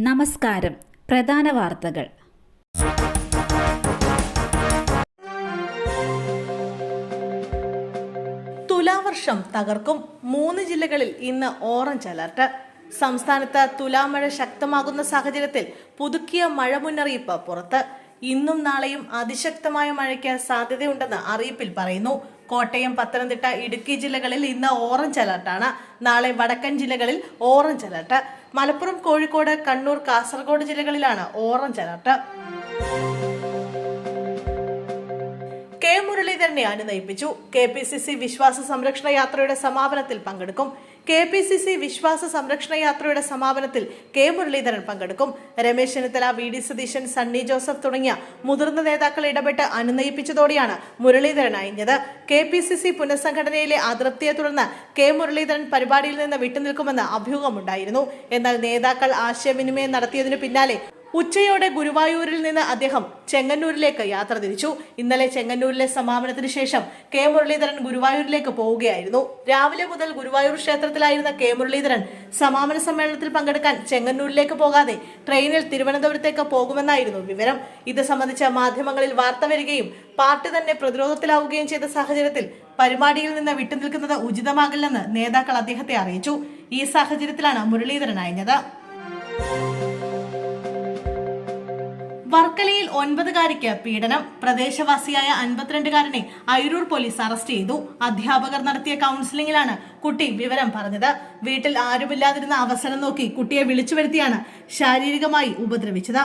നമസ്കാരം. പ്രധാന വാർത്തകൾ. തുലാവർഷം തകർക്കും. മൂന്ന് ജില്ലകളിൽ ഇന്ന് ഓറഞ്ച് അലർട്ട്. സംസ്ഥാനത്ത് തുലാമഴ ശക്തമാകുന്ന സാഹചര്യത്തിൽ പുതുക്കിയ മഴ മുന്നറിയിപ്പ് പുറത്ത്. ഇന്നും നാളെയും അതിശക്തമായ മഴയ്ക്ക് സാധ്യതയുണ്ടെന്ന് അറിയിപ്പിൽ പറയുന്നു. കോട്ടയം പത്തനംതിട്ട ഇടുക്കി ജില്ലകളിൽ ഇന്ന് ഓറഞ്ച് അലർട്ടാണ് നാളെ വടക്കൻ ജില്ലകളിൽ ഓറഞ്ച് അലർട്ട്. മലപ്പുറം കോഴിക്കോട് കണ്ണൂർ കാസർഗോഡ് ജില്ലകളിലാണ് ഓറഞ്ച് അലർട്ട്. കെ മുരളീധരനെ അനുനയിപ്പിച്ചു. കെ പി സി സി വിശ്വാസ സംരക്ഷണ യാത്രയുടെ സമാപനത്തിൽ പങ്കെടുക്കും. കെ പി സി സി വിശ്വാസ സംരക്ഷണ യാത്രയുടെ സമാപനത്തിൽ കെ മുരളീധരൻ പങ്കെടുക്കും. രമേശ് ചെന്നിത്തല വി ഡി സതീശൻ സണ്ണി ജോസഫ് തുടങ്ങിയ മുതിർന്ന നേതാക്കൾ ഇടപെട്ട് അനുനയിപ്പിച്ചതോടെയാണ് മുരളീധരൻ അയഞ്ഞത് കെ പി സി സി പുനഃസംഘടനയിലെ അതൃപ്തിയെ തുടർന്ന് കെ മുരളീധരൻ പരിപാടിയിൽ നിന്ന് വിട്ടുനിൽക്കുമെന്ന് അഭ്യൂഹമുണ്ടായിരുന്നു. എന്നാൽ നേതാക്കൾ ആശയവിനിമയം നടത്തിയതിനു പിന്നാലെ ഉച്ചയോടെ ഗുരുവായൂരിൽ നിന്ന് അദ്ദേഹം ചെങ്ങന്നൂരിലേക്ക് യാത്ര തിരിച്ചു. ഇന്നലെ ചെങ്ങന്നൂരിലെ സമാപനത്തിന് ശേഷം കെ മുരളീധരൻ ഗുരുവായൂരിലേക്ക് പോവുകയായിരുന്നു. രാവിലെ മുതൽ ഗുരുവായൂർ ക്ഷേത്രത്തിലായിരുന്ന കെ മുരളീധരൻ സമാപന സമ്മേളനത്തിൽ പങ്കെടുക്കാൻ ചെങ്ങന്നൂരിലേക്ക് പോകാതെ ട്രെയിനിൽ തിരുവനന്തപുരത്തേക്ക് പോകുമെന്നായിരുന്നു വിവരം. ഇത് സംബന്ധിച്ച മാധ്യമങ്ങളിൽ വാർത്ത വരികയും പാർട്ടി തന്നെ പ്രതിരോധത്തിലാവുകയും ചെയ്ത സാഹചര്യത്തിൽ പരിപാടിയിൽ നിന്ന് വിട്ടുനിൽക്കുന്നത് ഉചിതമാകില്ലെന്ന് നേതാക്കൾ അദ്ദേഹത്തെ അറിയിച്ചു. ഈ സാഹചര്യത്തിലാണ് മുരളീധരൻ അയഞ്ഞത്. വർക്കലയിൽ ഒൻപതുകാരിക്ക് പീഡനം. പ്രദേശവാസിയായ അൻപത്തിരണ്ടുകാരനെ അയിരൂർ പോലീസ് അറസ്റ്റ് ചെയ്തു. അധ്യാപകർ നടത്തിയ കൗൺസിലിംഗിലാണ് കുട്ടി വിവരം പറഞ്ഞത്. വീട്ടിൽ ആരുമില്ലാതിരുന്ന അവസരം നോക്കി കുട്ടിയെ വിളിച്ചു വരുത്തിയാണ് ശാരീരികമായി ഉപദ്രവിച്ചത്.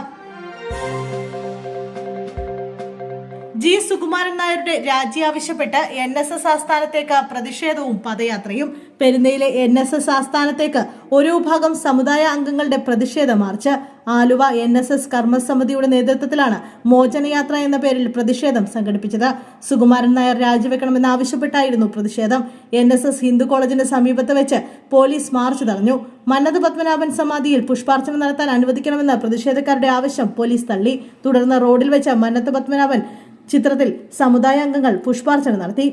ജി സുകുമാരൻ നായരുടെ രാജി ആവശ്യപ്പെട്ട് എൻ എസ് എസ് ആസ്ഥാനത്തേക്ക് പ്രതിഷേധവും പദയാത്രയും. പെരുന്നയിലെ എൻ എസ് എസ് ആസ്ഥാനത്തേക്ക് ഒരു വിഭാഗം സമുദായ അംഗങ്ങളുടെ പ്രതിഷേധ march. Aluva N S S കർമ്മസമിതിയുടെ നേതൃത്വത്തിലാണ് മോചനയാത്ര എന്ന പേരിൽ പ്രതിഷേധം സംഘടിപ്പിച്ചത്. സുകുമാരൻ നായർ രാജിവെക്കണമെന്ന് ആവശ്യപ്പെട്ടായിരുന്നു പ്രതിഷേധം. എൻ എസ് എസ് ഹിന്ദു കോളേജിന് സമീപത്ത് വെച്ച് പോലീസ് മാർച്ച് തടഞ്ഞു. മന്നത് പത്മനാഭൻ സമാധിയിൽ പുഷ്പാർച്ചന നടത്താൻ അനുവദിക്കണമെന്ന പ്രതിഷേധക്കാരുടെ ആവശ്യം പോലീസ് തള്ളി. തുടർന്ന് റോഡിൽ വെച്ച് മന്നത്ത് പത്മനാഭൻ ചിത്രത്തിൽ സമുദായ അംഗങ്ങൾ പുഷ്പാർച്ചന നടത്തി.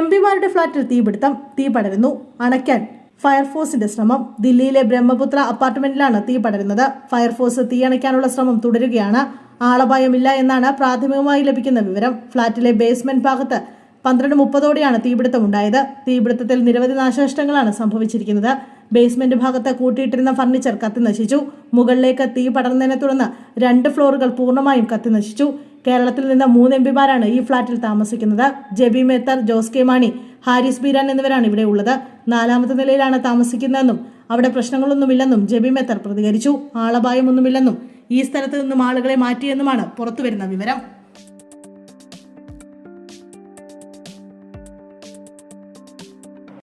എം പിമാരുടെ ഫ്ളാറ്റിൽ തീപിടുത്തം തീ പടരുന്നു അണയ്ക്കാൻ ഫയർഫോഴ്സിന്റെ ശ്രമം. ദില്ലിയിലെ ബ്രഹ്മപുത്ര അപ്പാർട്ട്മെന്റിലാണ് തീ പടരുന്നത് ഫയർഫോഴ്സ് തീയണയ്ക്കാനുള്ള ശ്രമം തുടരുകയാണ്. ആളപായമില്ല എന്നാണ് പ്രാഥമികമായി ലഭിക്കുന്ന വിവരം. ഫ്ളാറ്റിലെ ബേസ്മെന്റ് ഭാഗത്ത് പന്ത്രണ്ട് മുപ്പതോടെയാണ് തീപിടുത്തം ഉണ്ടായത് തീപിടുത്തത്തിൽ നിരവധി നാശനഷ്ടങ്ങളാണ് സംഭവിച്ചിരിക്കുന്നത്. ബേസ്മെന്റ് ഭാഗത്ത് കൂട്ടിയിട്ടിരുന്ന ഫർണിച്ചർ കത്തിനശിച്ചു മുകളിലേക്ക് തീ പടർന്നതിനെ തുടർന്ന് രണ്ട് ഫ്ലോറുകൾ പൂർണമായും കത്തിനശിച്ചു കേരളത്തിൽ നിന്ന് മൂന്ന് എം പിമാരാണ് ഈ ഫ്ളാറ്റിൽ താമസിക്കുന്നത്. ജെബി മേത്തർ ജോസ് കെ മാണി ഹാരിസ് ബീരാൻ എന്നിവരാണ് ഇവിടെ ഉള്ളത്. നാലാമത്തെ നിലയിലാണ് താമസിക്കുന്നതെന്നും അവിടെ പ്രശ്നങ്ങളൊന്നുമില്ലെന്നും ജെബി മേത്തർ പ്രതികരിച്ചു. ആളപായമൊന്നുമില്ലെന്നും ഈ സ്ഥലത്ത് നിന്നും ആളുകളെ മാറ്റിയെന്നുമാണ് പുറത്തുവരുന്ന വിവരം.